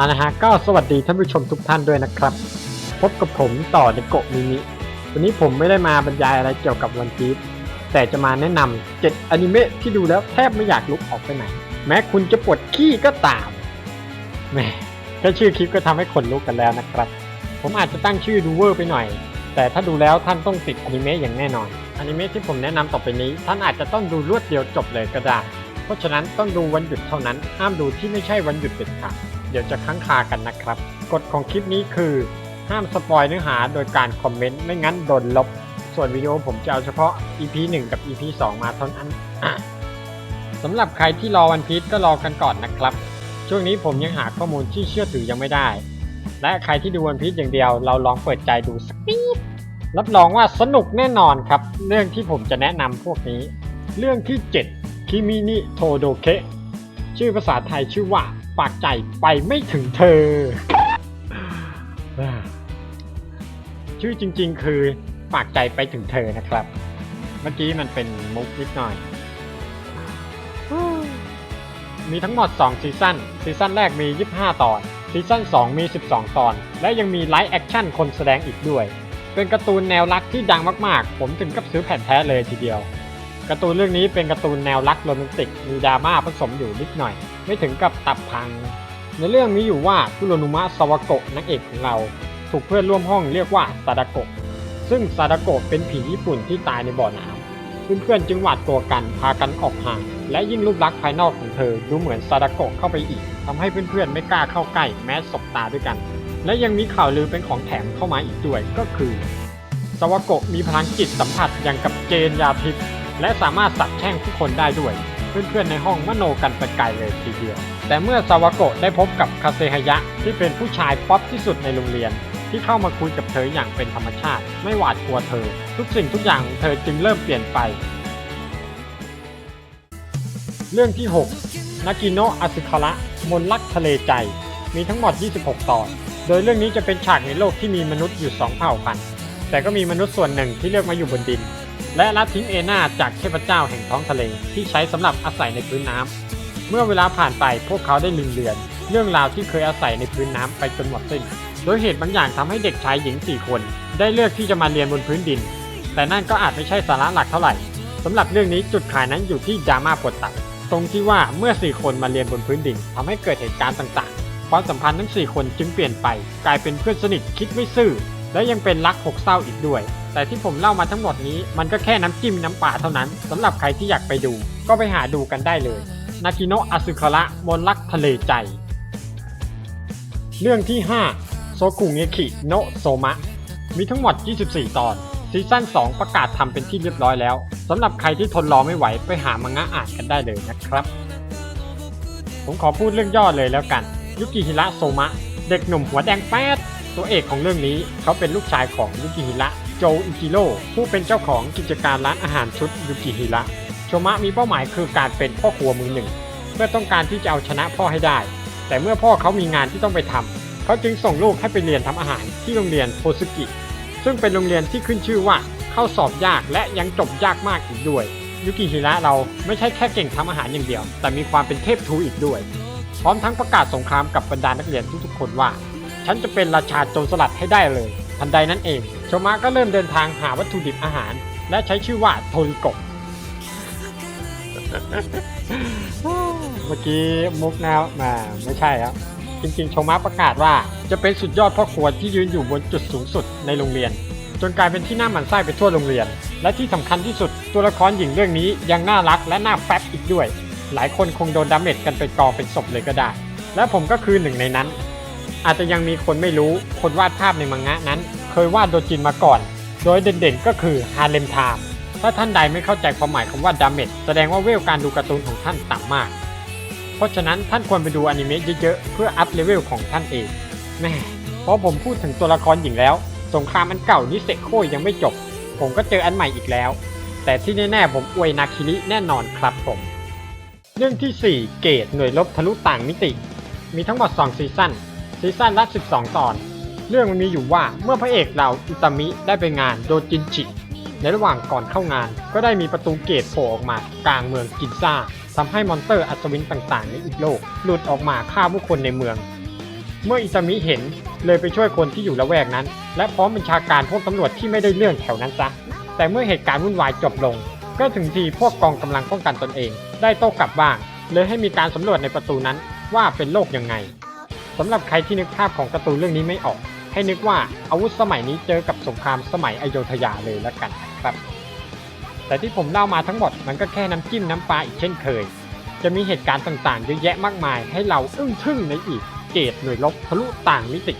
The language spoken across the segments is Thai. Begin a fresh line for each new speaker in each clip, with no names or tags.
อานะฮะก็สวัสดีท่านผู้ชมทุกท่านด้วยนะครับ พบกับผมต่อในโกมินิวันนี้ผมไม่ได้มาบรรยายอะไรเกี่ยวกับวันพีชแต่จะมาแนะนำ7อนิเมะที่ดูแล้วแทบไม่อยากลุกออกไปไหน แม้คุณจะปวดขี้ก็ตามแหมแค่ชื่อคลิปก็ทำให้คนลุกกันแล้วนะครับ ผมอาจจะตั้งชื่อดูเวอร์ไปหน่อย แต่ถ้าดูแล้วท่านต้องติดอนิเมะอย่างแน่นอนอนิเมะที่ผมแนะนำต่อไปนี้ ท่านอาจจะต้องดูรวดเดียวจบเลยก็ได้เพราะฉะนั้นต้องดูวันหยุดเท่านั้นห้ามดูที่ไม่ใช่วันหยุดเด็ดขาด เดี๋ยวจะค้างคากันนะครับ กฎของคลิปนี้คือ ห้ามสปอยเนื้อหาโดยการคอมเมนต์ไม่งั้นโดนลบ ส่วนวิดีโอผมจะเอาเฉพาะ EP 1 กับ EP 2 มาเท่านั้นสำหรับใครที่รอวันพีชก็รอกันก่อนนะครับ ช่วงนี้ผมยังหาข้อมูลที่เชื่อถือยังไม่ได้ และใครที่ดูวันพีชอย่างเดียว เราลองเปิดใจดูสักนิดรับรองว่าสนุกแน่นอนครับ เรื่องที่ผมจะแนะนำพวกนี้ เรื่องที่ 7คิมินิโทโดเคะชื่อภาษาไทยชื่อว่า ฝากใจไปไม่ถึงเธอ ชื่อจริง ๆ คือฝากใจไปถึงเธอนะครับ เมื่อกี้มันเป็นมุกนิดหน่อย มีทั้งหมด 2 ซีซั่น ซีซั่นแรกมี 25 ตอน ซีซั่น 2 มี 12 ตอน และยังมีไลฟ์แอคชั่นคนแสดงอีกด้วย เป็นการ์ตูนแนวรักที่ดังมากๆ ผมถึงกับซื้อแผ่นแท้เลยทีเดียวการ์ตูนเรื่องนี้เป็นการ์ตูนแนวรักโรแมนติก มีดราม่าผสมอยู่นิดหน่อย ไม่ถึงกับตับพัง ในเรื่องมีอยู่ว่าคุโรนุมะสวาโกะนางเอกของเรา ถูกเพื่อนร่วมห้องเรียกว่าซาดาโกะซึ่งซาดาโกะเป็นผีญี่ปุ่นที่ตายในบ่อน้ำเพื่อนๆจึงหวาดกลัวกันพากันออกห่าง และยิ่งรูปลักษณ์ภายนอกของเธอดูเหมือนซาดาโกะเข้าไปอีกทำให้เพื่อนๆไม่กล้าเข้าใกล้แม้สบตาด้วยกัน และยังมีข่าวลือเป็นของแถมเข้ามาอีกด้วยก็คือซาวาโกะมีพลังจิตสัมผัสอย่างกับเจนยาพิษและสามารถสับแช่งทุกคนได้ด้วย เพื่อนๆในห้องมโนกันไปไกลเลยทีเดียว แต่เมื่อซาวาโกะได้พบกับคาเซฮยะที่เป็นผู้ชายป๊อปที่สุดในโรงเรียน ที่เข้ามาคุยกับเธออย่างเป็นธรรมชาติ ไม่หวาดกลัวเธอ ทุกสิ่งทุกอย่างของเธอจึงเริ่มเปลี่ยนไป เรื่องที่ 6 นากิโนะอาซึคาระมนต์รักทะเลใจ มีทั้งหมด 26 ตอน โดยเรื่องนี้จะเป็นฉากในโลกที่มีมนุษย์อยู่ 2 เผ่าพันธุ์ แต่ก็มีมนุษย์ส่วนหนึ่งที่เลือกมาอยู่บนดิน และละทิ้งเอนาจากเทพเจ้าแห่งท้องทะเลที่ใช้สำหรับอาศัยในพื้นน้ำ เมื่อเวลาผ่านไปพวกเขาได้ลืมเลือน เรื่องราวที่เคยอาศัยในพื้นน้ำไปจนหมดสิ้น โดยเหตุบางอย่างทำให้เด็กชายหญิง 4 คน ได้เลือกที่จะมาเรียนบนพื้นดิน แต่นั่นก็อาจไม่ใช่สาระหลักเท่าไหร่สำหรับเรื่องนี้จุดขายนั้นอยู่ที่ดราม่าปวดตัดตรงที่ว่าเมื่อ 4 คนมาเรียนบนพื้นดินทำให้เกิดเหตุการณ์ต่างๆ ความสัมพันธ์ทั้ง 4 คนจึงเปลี่ยนไป กลายเป็นเพื่อนสนิทคิดไม่ซื่อ และยังเป็นรักหกเศร้าอีกด้วย แต่ที่ผมเล่ามาทั้งหมดนี้มันก็แค่น้ำจิ้มน้ำปลาเท่านั้นสำหรับใครที่อยากไปดู ก็ไปหาดูกันได้เลยนากิโนะอาซึคาระมนรักทะเลใจ เรื่องที่ 5 โซกุเงคิโนะโซมะ มีทั้งหมด 24 ตอน ซีซั่น 2 ประกาศทำเป็นที่เรียบร้อยแล้วสำหรับใครที่ทนรอไม่ไหวไปหามังงะอ่านกันได้เลยนะครับ ผมขอพูดเรื่องย่อเลยแล้วกัน ยุกิฮิระโซมะ เด็กหนุ่มหัวแดงแป๊ด ตัวเอกของเรื่องนี้ เขาเป็นลูกชายของยุกิฮิระโจอิจิโร่ผู้เป็นเจ้าของกิจการร้านอาหารชุดยุกิฮิระโชมะมีเป้าหมายคือการเป็นพ่อครัวมือหนึ่ง เพื่อต้องการที่จะเอาชนะพ่อให้ได้ แต่เมื่อพ่อเขามีงานที่ต้องไปทำเขาจึงส่งลูกให้ไปเรียนทำอาหารที่โรงเรียนโพสุกิ ซึ่งเป็นโรงเรียนที่ขึ้นชื่อว่าเข้าสอบยากและยังจบยากมากอีกด้วย ยุกิฮิระเราไม่ใช่แค่เก่งทำอาหารอย่างเดียว แต่มีความเป็นเทพทูอีกด้วย พร้อมทั้งประกาศสงครามกับบรรดานักเรียนทุกๆคนว่า ฉันจะเป็นราชาโจรสลัดให้ได้เลย ทันใดนั้นเอง โชมะก็เริ่มเดินทางหาวัตถุดิบอาหาร และใช้ชื่อว่าโทริโกะเมื่อกี้มุกนะมาไม่ใช่ครับจริงๆ โชมะประกาศว่าจะเป็นสุดยอดพ่อครัวที่ยืนอยู่บนจุดสูงสุดในโรงเรียน จนกลายเป็นที่น่าหมันไส้ไปทั่วโรงเรียน และที่สำคัญที่สุดตัวละครหญิงเรื่องนี้ยังน่ารักและน่าแป๊บอีกด้วย หลายคนคงโดนดาเมจกันไปกองเป็นศพเลยก็ได้ และผมก็คือหนึ่งในนั้น อาจจะยังมีคนไม่รู้คนวาดภาพในมังงะนั้น เคยวาดโดจินมาก่อน โดยเด่นๆก็คือฮาเลมไทม์ถ้าท่านใดไม่เข้าใจความหมายคำว่าดาเมจแสดงว่าเวลการดูการ์ตูนของท่านต่ำมาก เพราะฉะนั้นท่านควรไปดูอนิเมะเยอะๆ เพื่ออัพเลเวลของท่านเองแม่เพราะผมพูดถึงตัวละครหญิงแล้ว สงครามอันเก่านิเซโคยยังไม่จบ ผมก็เจออันใหม่อีกแล้ว แต่ที่แน่ๆผมอวยนาคิริแน่นอนครับผม เรื่องที่ 4 เกตหน่วยลบทะลุต่างมิติ มีทั้งหมด 2 ซีซั่น ซีซั่นละ 12 ตอน เรื่องมันมีอยู่ว่าเมื่อพระเอกเราอิตามิได้ไปงานโดจินจิ ในระหว่างก่อนเข้างาน ก็ได้มีประตูเกตโผล่ออกมากลางเมืองกินซ่าทำให้มอนเตอร์อัศวินต่างๆ ในอีกโลก หลุดออกมาฆ่าผู้คนในเมือง เมื่ออิซามิเห็นเลยไปช่วยคนที่อยู่ละแวกนั้น และพร้อมบัญชาการพวกตำรวจที่ไม่ได้เรื่องแถวนั้นซะ แต่เมื่อเหตุการณ์วุ่นวายจบลง ก็ถึงทีพวกกองกำลังป้องกันตนเอง ได้โต้กลับบ้าง เลยให้มีการสำรวจในประตูนั้นว่าเป็นโลกยังไง สำหรับใครที่นึกภาพของการ์ตูนเรื่องนี้ไม่ออก ให้นึกว่าอาวุธสมัยนี้เจอกับสงครามสมัยอโยธยาเลยละกันครับ แต่ที่ผมเล่ามาทั้งหมดมันก็แค่น้ำจิ้มน้ำปลาอีกเช่นเคย จะมีเหตุการณ์ต่างๆเยอะแยะมากมาย ให้เราอึ้งทึ่งในอีกเกตหน่วยลบทะลุต่างมิติ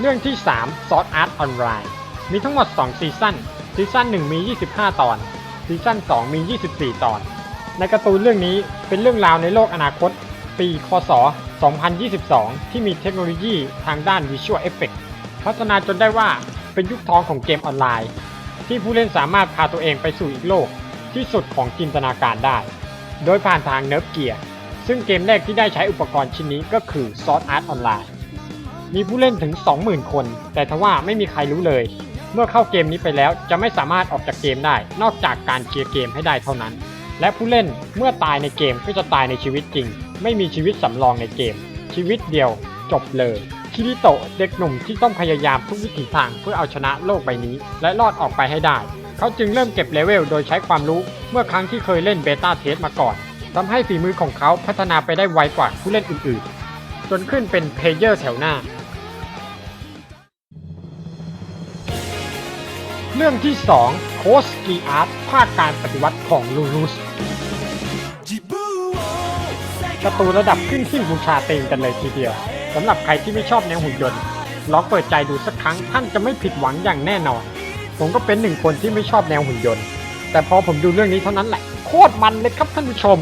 เรื่องที่3 Sword Art Online มีทั้งหมด 2 ซีซั่น ซีซั่น1มี 25 ตอน ซีซั่น2มี 24 ตอน ในการ์ตูนเรื่องนี้เป็นเรื่องราวในโลกอนาคต ปีคศ 2022 ที่มีเทคโนโลยีทางด้าน Visual Effect พัฒนาจนได้ว่าเป็นยุคทองของเกมออนไลน์ ที่ผู้เล่นสามารถพาตัวเองไปสู่อีกโลกที่สุดของจินตนาการได้ โดยผ่านทางเนิร์ฟเกียร์ซึ่งเกมแรกที่ได้ใช้อุปกรณ์ชิ้นนี้ก็คือ Sword Art Online มีผู้เล่นถึง 20,000 คน แต่ทว่าไม่มีใครรู้เลย เมื่อเข้าเกมนี้ไปแล้วจะไม่สามารถออกจากเกมได้ นอกจากการเคลียร์เกมให้ได้เท่านั้น และผู้เล่นเมื่อตายในเกมก็จะตายในชีวิตจริง ไม่มีชีวิตสำรองในเกม ชีวิตเดียวจบเลยคิริโตะเด็กหนุ่มที่ต้องพยายามทุกวิถีทางเพื่อเอาชนะโลกใบนี้ และรอดออกไปให้ได้ เขาจึงเริ่มเก็บเลเวลโดยใช้ความรู้เมื่อครั้งที่เคยเล่นเบต้าเทสมาก่อนทำให้ฝีมือของเขาพัฒนาไปได้ไวกว่าผู้เล่นอื่นๆ จนขึ้นเป็นเพลเยอร์แถวหน้า เรื่องที่ 2 โคสกีอาร์ตภาคการปฏิวัติของลูลูส การ์ตูนระดับขึ้นที่บูชาเต็งกันเลยทีเดียวสำหรับใครที่ไม่ชอบแนวหุ่นยนต์ลองเปิดใจดูสักครั้งท่านจะไม่ผิดหวังอย่างแน่นอน ผมก็เป็นหนึ่งคนที่ไม่ชอบแนวหุ่นยนต์ แต่พอผมดูเรื่องนี้เท่านั้นแหละ โคตรมันเลยครับท่านผู้ชม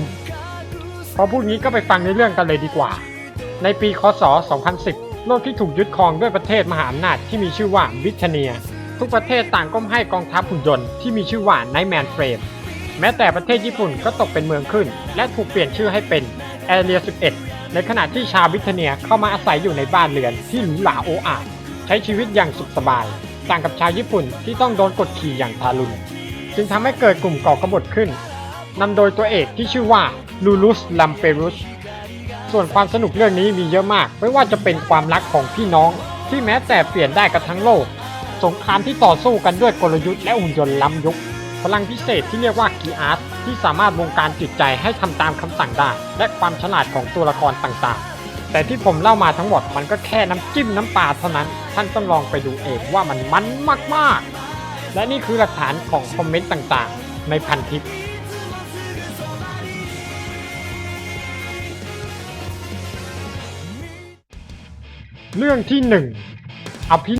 พอพูดงี้ก็ไปฟังในเรื่องกันเลยดีกว่า ในปีคศ 2010 โลกที่ถูกยึดครองด้วยประเทศมหาอำนาจที่มีชื่อว่าบิทเนีย ทุกประเทศต่างก้มให้กองทัพหุ่นยนต์ที่มีชื่อว่า Nightman Frame แม้แต่ประเทศญี่ปุ่นก็ตกเป็นเมืองขึ้น และถูกเปลี่ยนชื่อให้เป็น Area 11 ในขณะที่ชาวบิทเนียเข้ามาอาศัยอยู่ในบ้านเรือนที่หรูหราโอ้อาใช้ชีวิตอย่างสุขสบาย ต่างกับชาวญี่ปุ่นที่ต้องโดนกดขี่อย่างทารุณจึงทำให้เกิดกลุ่มก่อกบฏขึ้นนำโดยตัวเอกที่ชื่อว่าลูลุสลัมเปรุสส่วนความสนุกเรื่องนี้มีเยอะมาก ไม่ว่าจะเป็นความรักของพี่น้อง ที่แม้แต่เปลี่ยนได้กับทั้งโลก สงครามที่ต่อสู้กันด้วยกลยุทธ์และหุ่นยนต์ล้ำยุค พลังพิเศษที่เรียกว่ากีอาร์ตที่สามารถวงการจิตใจให้ทำตามคำสั่งได้ และความฉลาดของตัวละครต่างๆ แต่ที่ผมเล่ามาทั้งหมดมันก็แค่น้ำจิ้มน้ำปลาเท่านั้น ท่านต้องลองไปดูเองว่ามันมันมากๆ และนี่คือหลักฐานของคอมเมนต์ต่างๆ ในพันทิปเรื่องที่หนึ่งอภิ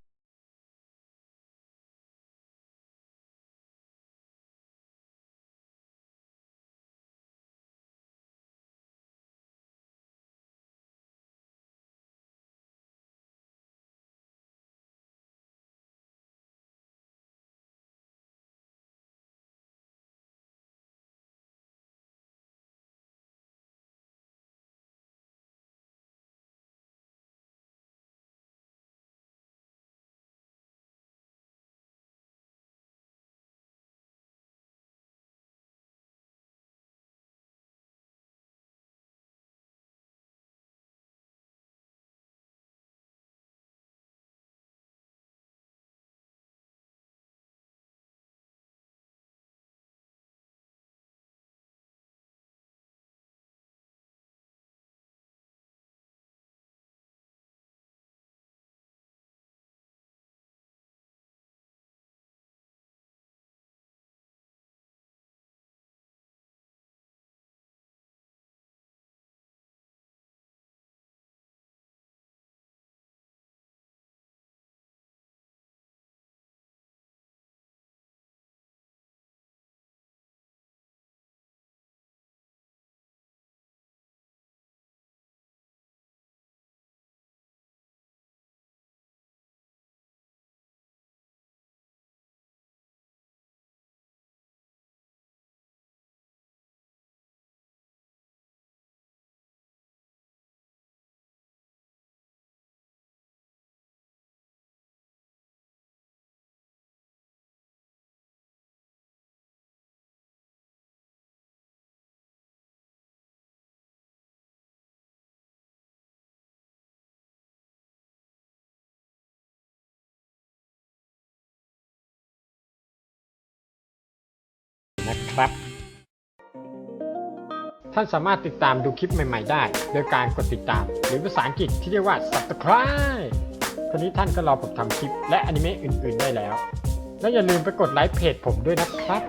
ท่านสามารถติดตามดูคลิปใหม่ๆได้ โดยการกดติดตาม หรือภาษาอังกฤษที่เรียกว่า subscribe ทีนี้ท่านก็รอผมทำคลิปและอนิเมะอื่นๆได้แล้ว และอย่าลืมไปกดไลค์เพจผมด้วยนะครับ